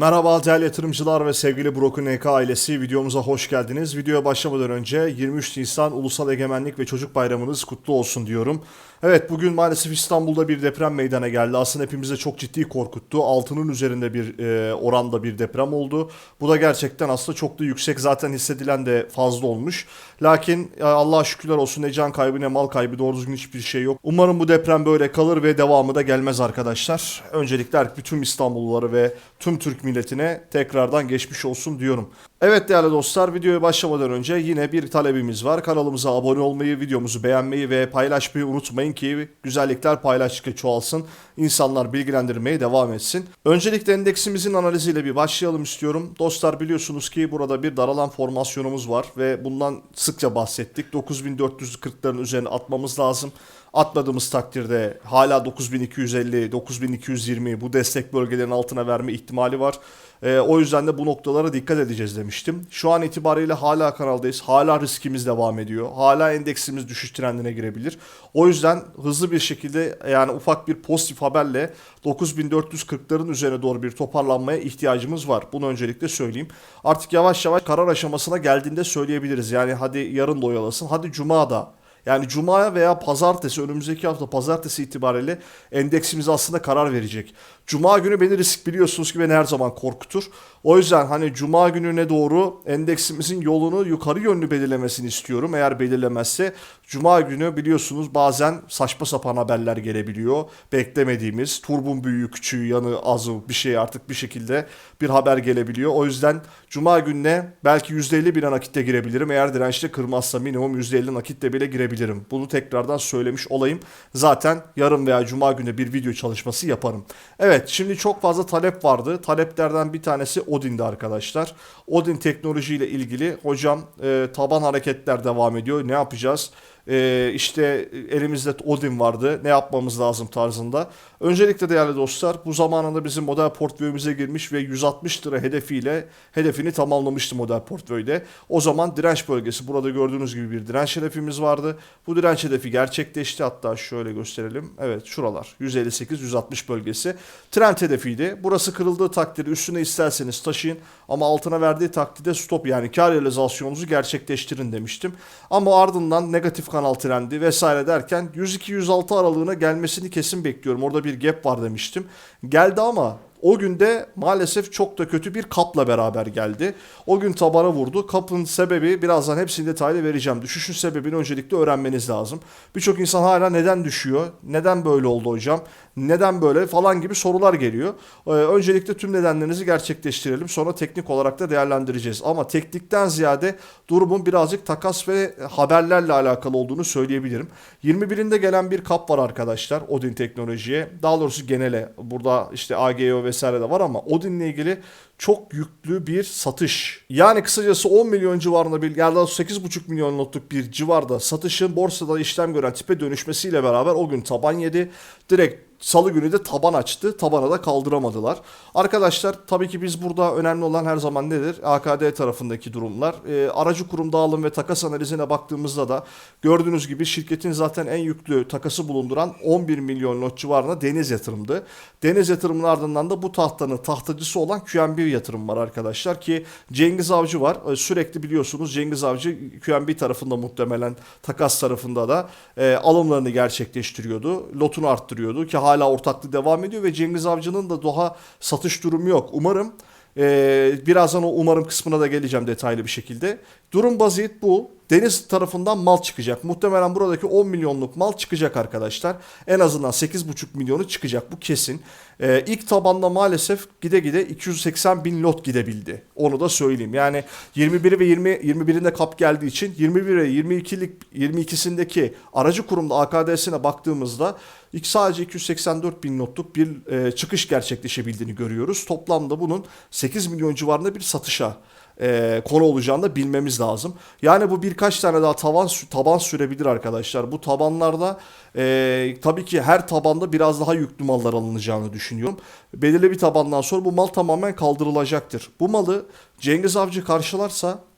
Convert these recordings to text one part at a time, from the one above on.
Merhaba değerli yatırımcılar ve sevgili Broken NK ailesi videomuza hoş geldiniz. Videoya başlamadan önce 23 Nisan Ulusal Egemenlik ve Çocuk Bayramınız kutlu olsun diyorum. Evet bugün maalesef İstanbul'da bir deprem meydana geldi. Aslında hepimize çok ciddi korkuttu. Altının üzerinde bir e, oranda bir deprem oldu. Bu da gerçekten aslında çok da yüksek zaten hissedilen de fazla olmuş. Lakin e, Allah'a şükürler olsun ne can kaybı ne mal kaybı doğru düzgün hiçbir şey yok. Umarım bu deprem böyle kalır ve devamı da gelmez arkadaşlar. Öncelikle bütün İstanbulluları ve tüm Türk milletine tekrardan geçmiş olsun diyorum. Evet değerli dostlar videoya başlamadan önce yine bir talebimiz var. Kanalımıza abone olmayı, videomuzu beğenmeyi ve paylaşmayı unutmayın ki güzellikler paylaştıkça çoğalsın. İnsanlar bilgilendirmeye devam etsin. Öncelikle endeksimizin analiziyle bir başlayalım istiyorum. Dostlar biliyorsunuz ki burada bir daralan formasyonumuz var ve bundan sıkça bahsettik. 9440'ların üzerine atmamız lazım. Atmadığımız takdirde hala 9250, 9220 bu destek bölgelerin altına verme ihtimali var. E, o yüzden de bu noktalara dikkat edeceğiz demiştim. Şu an itibariyle hala kanaldayız. Hala riskimiz devam ediyor. Hala endeksimiz düşüş trendine girebilir. O yüzden hızlı bir şekilde yani ufak bir pozitif haberle 9440'ların üzerine doğru bir toparlanmaya ihtiyacımız var. Bunu öncelikle söyleyeyim. Artık yavaş yavaş karar aşamasına geldiğinde söyleyebiliriz. Yani hadi yarın da oyalasın. Hadi cuma da yani cumaya veya pazartesi önümüzdeki hafta pazartesi itibariyle endeksimiz aslında karar verecek. Cuma günü beni risk biliyorsunuz ki beni her zaman korkutur. O yüzden hani cuma gününe doğru endeksimizin yolunu yukarı yönlü belirlemesini istiyorum. Eğer belirlemezse cuma günü biliyorsunuz bazen saçma sapan haberler gelebiliyor. Beklemediğimiz turbun büyüğü küçüğü yanı azı bir şey artık bir şekilde bir haber gelebiliyor. O yüzden cuma gününe belki %50 bir nakitte girebilirim. Eğer dirençte kırmazsa minimum %50 nakitte bile girebilirim. Bunu tekrardan söylemiş olayım. Zaten yarın veya cuma günü bir video çalışması yaparım. Evet şimdi çok fazla talep vardı. Taleplerden bir tanesi Odin'de arkadaşlar. Odin teknolojiyle ilgili hocam e, taban hareketler devam ediyor. Ne yapacağız? E, işte elimizde Odin vardı ne yapmamız lazım tarzında. Öncelikle değerli dostlar bu zamanında bizim model portföyümüze girmiş ve 160 lira hedefiyle hedefini tamamlamıştı model portföyde. O zaman direnç bölgesi burada gördüğünüz gibi bir direnç hedefimiz vardı. Bu direnç hedefi gerçekleşti hatta şöyle gösterelim. Evet şuralar 158-160 bölgesi trend hedefiydi. Burası kırıldığı takdirde üstüne isterseniz taşıyın ama altına verdiği takdirde stop yani kar realizasyonunuzu gerçekleştirin demiştim. Ama ardından negatif kanal trendi vesaire derken 102-106 aralığına gelmesini kesin bekliyorum. Orada bir gap var demiştim. Geldi ama o günde maalesef çok da kötü bir kapla beraber geldi. O gün tabana vurdu. Kapın sebebi birazdan hepsini detaylı vereceğim. Düşüşün sebebini öncelikle öğrenmeniz lazım. Birçok insan hala neden düşüyor? Neden böyle oldu hocam? Neden böyle falan gibi sorular geliyor. Ee, öncelikle tüm nedenlerinizi gerçekleştirelim. Sonra teknik olarak da değerlendireceğiz. Ama teknikten ziyade durumun birazcık takas ve haberlerle alakalı olduğunu söyleyebilirim. 21'inde gelen bir kap var arkadaşlar Odin teknolojiye. Daha doğrusu genele. Burada işte AGO vesaire de var ama Odin'le ilgili çok yüklü bir satış. Yani kısacası 10 milyon civarında bir da 8,5 milyon notluk bir civarda satışın borsada işlem gören tipe dönüşmesiyle beraber o gün taban yedi. Direkt Salı günü de taban açtı. Tabana da kaldıramadılar. Arkadaşlar tabii ki biz burada önemli olan her zaman nedir? AKD tarafındaki durumlar. E, aracı kurum dağılım ve takas analizine baktığımızda da gördüğünüz gibi şirketin zaten en yüklü takası bulunduran 11 milyon not civarında deniz yatırımdı. Deniz yatırımının ardından da bu tahtanın tahtacısı olan QNB yatırım var arkadaşlar ki Cengiz Avcı var. E, sürekli biliyorsunuz Cengiz Avcı QNB tarafında muhtemelen takas tarafında da e, alımlarını gerçekleştiriyordu. Lotunu arttırıyordu ki hala ortaklığı devam ediyor ve Cengiz Avcı'nın da daha satış durumu yok. Umarım ee, birazdan o umarım kısmına da geleceğim detaylı bir şekilde. Durum basit bu. Deniz tarafından mal çıkacak. Muhtemelen buradaki 10 milyonluk mal çıkacak arkadaşlar. En azından 8,5 milyonu çıkacak. Bu kesin. Ee, ilk tabanda maalesef gide gide 280 bin lot gidebildi. Onu da söyleyeyim. Yani 21 ve 20 21'inde kap geldiği için 21 ve 22'lik 22'sindeki aracı kurumda AKD'sine baktığımızda sadece 284 bin notluk bir e, çıkış gerçekleşebildiğini görüyoruz. Toplamda bunun 8 milyon civarında bir satışa e, konu olacağını da bilmemiz lazım. Yani bu birkaç tane daha taban taban sürebilir arkadaşlar. Bu tabanlarda e, tabii ki her tabanda biraz daha yüklü mallar alınacağını düşünüyorum. Belirli bir tabandan sonra bu mal tamamen kaldırılacaktır. Bu malı Cengiz Avcı karşılarsa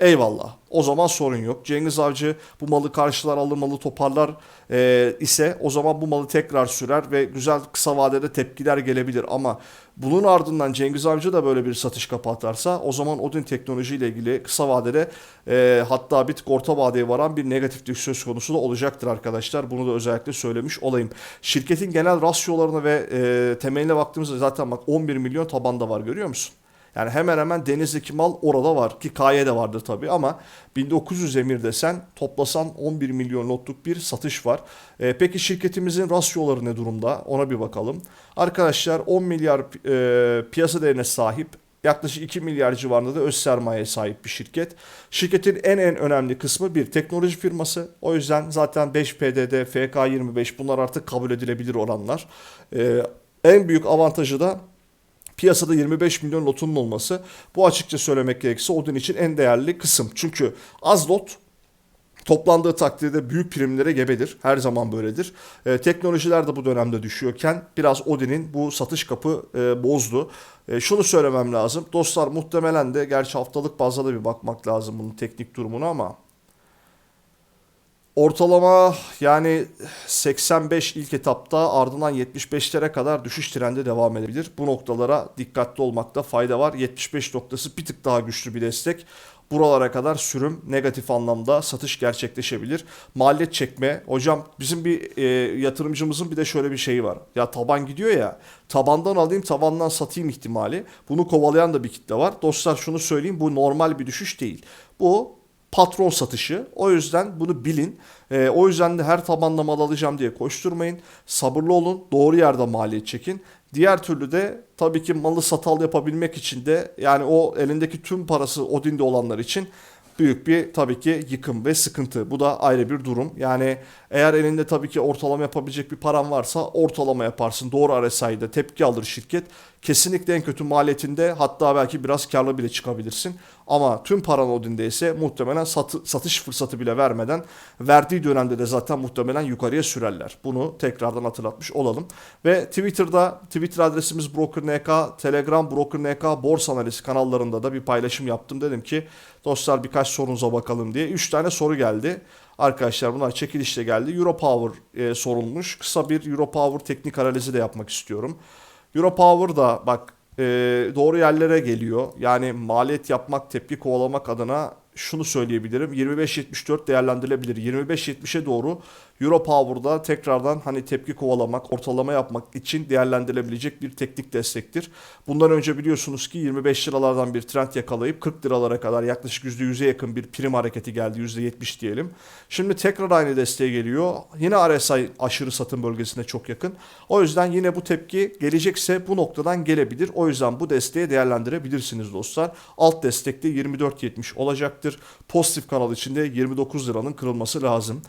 Eyvallah. O zaman sorun yok. Cengiz Avcı bu malı karşılar alır malı toparlar e, ise o zaman bu malı tekrar sürer ve güzel kısa vadede tepkiler gelebilir. Ama bunun ardından Cengiz Avcı da böyle bir satış kapatarsa o zaman Odin teknoloji ile ilgili kısa vadede e, hatta bir orta vadeye varan bir negatiflik söz konusu da olacaktır arkadaşlar. Bunu da özellikle söylemiş olayım. Şirketin genel rasyolarına ve e, temeline baktığımızda zaten bak 11 milyon tabanda var görüyor musun? Yani hemen hemen Denizli'deki mal orada var ki K'ye vardır tabii ama 1900 emir desen toplasan 11 milyon lotluk bir satış var. E, peki şirketimizin rasyoları ne durumda ona bir bakalım. Arkadaşlar 10 milyar e, piyasa değerine sahip Yaklaşık 2 milyar civarında da öz sermaye sahip bir şirket. Şirketin en en önemli kısmı bir teknoloji firması. O yüzden zaten 5 PDD, FK25 bunlar artık kabul edilebilir oranlar. Ee, en büyük avantajı da piyasada 25 milyon lotunun olması. Bu açıkça söylemek gerekirse Odin için en değerli kısım. Çünkü az lot Toplandığı takdirde büyük primlere gebedir. Her zaman böyledir. E, teknolojiler de bu dönemde düşüyorken biraz Odin'in bu satış kapı e, bozdu. E, şunu söylemem lazım. Dostlar muhtemelen de gerçi haftalık bazda da bir bakmak lazım bunun teknik durumuna ama Ortalama yani 85 ilk etapta ardından 75'lere kadar düşüş trendi devam edebilir. Bu noktalara dikkatli olmakta fayda var. 75 noktası bir tık daha güçlü bir destek. Buralara kadar sürüm negatif anlamda satış gerçekleşebilir. Maliyet çekme. Hocam bizim bir e, yatırımcımızın bir de şöyle bir şeyi var. Ya taban gidiyor ya. Tabandan alayım tabandan satayım ihtimali. Bunu kovalayan da bir kitle var. Dostlar şunu söyleyeyim bu normal bir düşüş değil. Bu patron satışı. O yüzden bunu bilin. E, o yüzden de her tabanla mal alacağım diye koşturmayın. Sabırlı olun. Doğru yerde maliyet çekin. Diğer türlü de tabii ki malı satal yapabilmek için de yani o elindeki tüm parası Odin'de olanlar için büyük bir tabii ki yıkım ve sıkıntı. Bu da ayrı bir durum. Yani eğer elinde tabii ki ortalama yapabilecek bir paran varsa ortalama yaparsın. Doğru RSI'de tepki alır şirket. Kesinlikle en kötü maliyetinde hatta belki biraz karlı bile çıkabilirsin. Ama tüm paran ise muhtemelen satı, satış fırsatı bile vermeden verdiği dönemde de zaten muhtemelen yukarıya sürerler. Bunu tekrardan hatırlatmış olalım. Ve Twitter'da Twitter adresimiz BrokerNK, Telegram BrokerNK, Borsa Analizi kanallarında da bir paylaşım yaptım. Dedim ki dostlar birkaç sorunuza bakalım diye. 3 tane soru geldi. Arkadaşlar bunlar çekilişle geldi. Europower e, sorulmuş. Kısa bir Europower teknik analizi de yapmak istiyorum. Europower da bak e, doğru yerlere geliyor. Yani maliyet yapmak, tepki kovalamak adına şunu söyleyebilirim. 25.74 değerlendirilebilir. 25.70'e doğru Europower'da tekrardan hani tepki kovalamak, ortalama yapmak için değerlendirilebilecek bir teknik destektir. Bundan önce biliyorsunuz ki 25 liralardan bir trend yakalayıp 40 liralara kadar yaklaşık %100'e yakın bir prim hareketi geldi. %70 diyelim. Şimdi tekrar aynı desteğe geliyor. Yine RSI aşırı satım bölgesine çok yakın. O yüzden yine bu tepki gelecekse bu noktadan gelebilir. O yüzden bu desteği değerlendirebilirsiniz dostlar. Alt destekte 24.70 olacaktır. Pozitif kanal içinde 29 liranın kırılması lazım.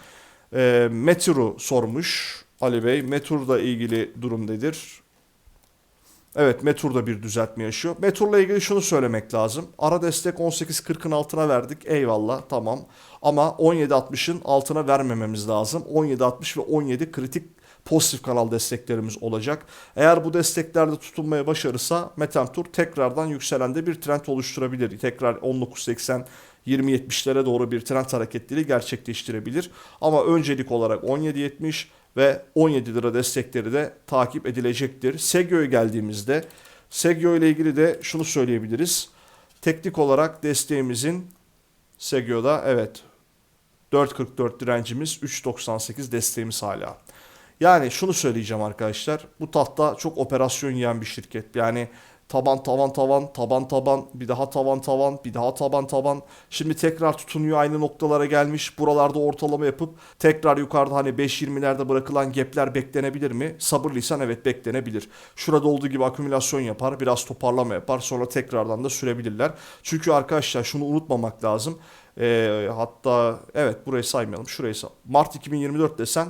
E, Meteor'u sormuş Ali Bey. Meteor'la ilgili durum nedir? Evet Meteor'da bir düzeltme yaşıyor. Meteor'la ilgili şunu söylemek lazım. Ara destek 18.40'ın altına verdik. Eyvallah tamam. Ama 17.60'ın altına vermememiz lazım. 17.60 ve 17 kritik pozitif kanal desteklerimiz olacak. Eğer bu desteklerde tutunmaya başarırsa Metemtur tekrardan yükselende bir trend oluşturabilir. Tekrar 19.80 20.70'lere doğru bir trend hareketleri gerçekleştirebilir. Ama öncelik olarak 17.70 ve 17 lira destekleri de takip edilecektir. Segyo'ya geldiğimizde Segyo ile ilgili de şunu söyleyebiliriz. Teknik olarak desteğimizin Segyo'da evet 4.44 direncimiz 3.98 desteğimiz hala. Yani şunu söyleyeceğim arkadaşlar. Bu tahta çok operasyon yiyen bir şirket. Yani Taban taban taban taban taban bir daha taban taban bir daha taban taban. Şimdi tekrar tutunuyor aynı noktalara gelmiş. Buralarda ortalama yapıp tekrar yukarıda hani 5.20'lerde bırakılan gapler beklenebilir mi? Sabırlıysan evet beklenebilir. Şurada olduğu gibi akümülasyon yapar biraz toparlama yapar sonra tekrardan da sürebilirler. Çünkü arkadaşlar şunu unutmamak lazım. Ee, hatta evet burayı saymayalım şurayı say. Mart 2024 desen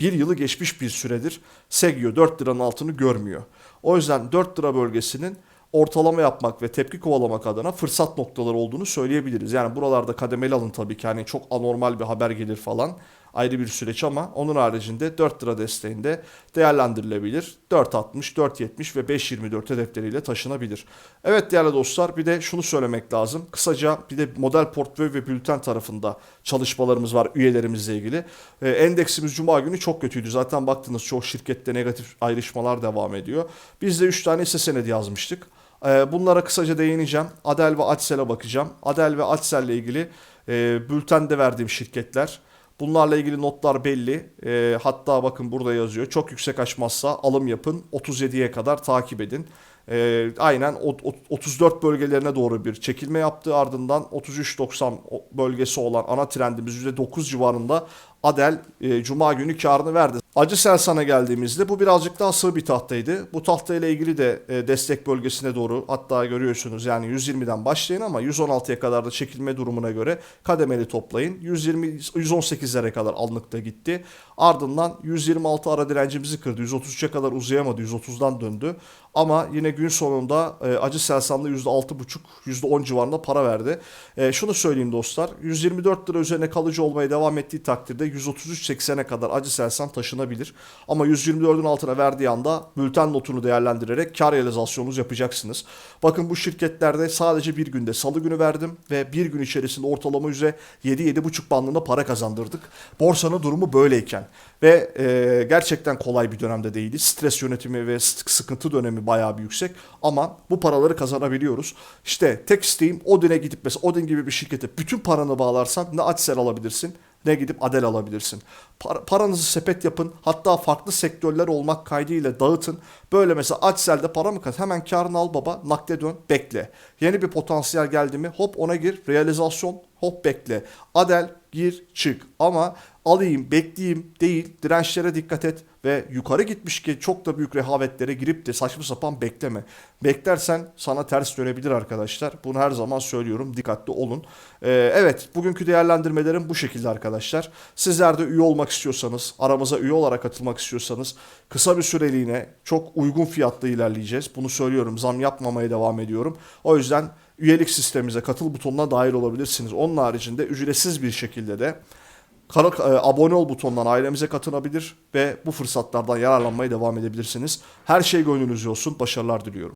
bir yılı geçmiş bir süredir Segyo 4 liranın altını görmüyor. O yüzden 4 lira bölgesinin ortalama yapmak ve tepki kovalamak adına fırsat noktaları olduğunu söyleyebiliriz. Yani buralarda kademeli alın tabii ki hani çok anormal bir haber gelir falan. Ayrı bir süreç ama onun haricinde 4 lira desteğinde değerlendirilebilir. 4.60, 4.70 ve 5.24 hedefleriyle taşınabilir. Evet değerli dostlar bir de şunu söylemek lazım. Kısaca bir de model portföy ve bülten tarafında çalışmalarımız var üyelerimizle ilgili. Ee, endeksimiz cuma günü çok kötüydü. Zaten baktınız çoğu şirkette negatif ayrışmalar devam ediyor. Biz de 3 tane hisse senedi yazmıştık. Ee, bunlara kısaca değineceğim. Adel ve Açsel'e bakacağım. Adel ve Açsel'le ilgili e, bültende verdiğim şirketler. Bunlarla ilgili notlar belli. Ee, hatta bakın burada yazıyor. Çok yüksek açmazsa alım yapın. 37'ye kadar takip edin. Ee, aynen o- o- 34 bölgelerine doğru bir çekilme yaptı. Ardından 33.90 o- bölgesi olan ana trendimiz %9 civarında Adel e, Cuma günü karını verdi. Acı Selsan'a geldiğimizde bu birazcık daha sığ bir tahtaydı. Bu tahtayla ilgili de e, destek bölgesine doğru hatta görüyorsunuz yani 120'den başlayın ama 116'ya kadar da çekilme durumuna göre kademeli toplayın. 120 118'lere kadar alınıkta gitti. Ardından 126 ara direncimizi kırdı. 133'e kadar uzayamadı. 130'dan döndü. Ama yine gün sonunda e, Acı Selsan'da %6,5 %10 civarında para verdi. E, şunu söyleyeyim dostlar. 124 lira üzerine kalıcı olmaya devam ettiği takdirde 133.80'e kadar Acı Selsan taşınabilir. Ama 124'ün altına verdiği anda bülten notunu değerlendirerek kar realizasyonunuzu yapacaksınız. Bakın bu şirketlerde sadece bir günde salı günü verdim ve bir gün içerisinde ortalama yüze 7-7,5 bandında para kazandırdık. Borsanın durumu böyleyken ve e, gerçekten kolay bir dönemde değildi. Stres yönetimi ve sık- sıkıntı dönemi bayağı bir yüksek ama bu paraları kazanabiliyoruz. İşte tek isteğim Odin'e gidip mesela Odin gibi bir şirkete bütün paranı bağlarsan ne Açsel alabilirsin ne gidip Adel alabilirsin. Par- paranızı sepet yapın. Hatta farklı sektörler olmak kaydıyla dağıtın. Böyle mesela Açsel'de para mı kaz? Hemen karını al baba. Nakde dön. Bekle. Yeni bir potansiyel geldi mi? Hop ona gir. Realizasyon. Hop bekle. Adel gir çık. Ama alayım bekleyeyim değil. Dirençlere dikkat et. Ve yukarı gitmiş ki çok da büyük rehavetlere girip de saçma sapan bekleme. Beklersen sana ters dönebilir arkadaşlar. Bunu her zaman söylüyorum. Dikkatli olun. Ee, evet bugünkü değerlendirmelerim bu şekilde arkadaşlar. Sizler de üye olmak istiyorsanız, aramıza üye olarak katılmak istiyorsanız kısa bir süreliğine çok uygun fiyatla ilerleyeceğiz. Bunu söylüyorum. Zam yapmamaya devam ediyorum. O yüzden üyelik sistemimize katıl butonuna dahil olabilirsiniz. Onun haricinde ücretsiz bir şekilde de Kara, e, abone ol butonundan ailemize katılabilir ve bu fırsatlardan yararlanmaya devam edebilirsiniz. Her şey gönlünüzce olsun. Başarılar diliyorum.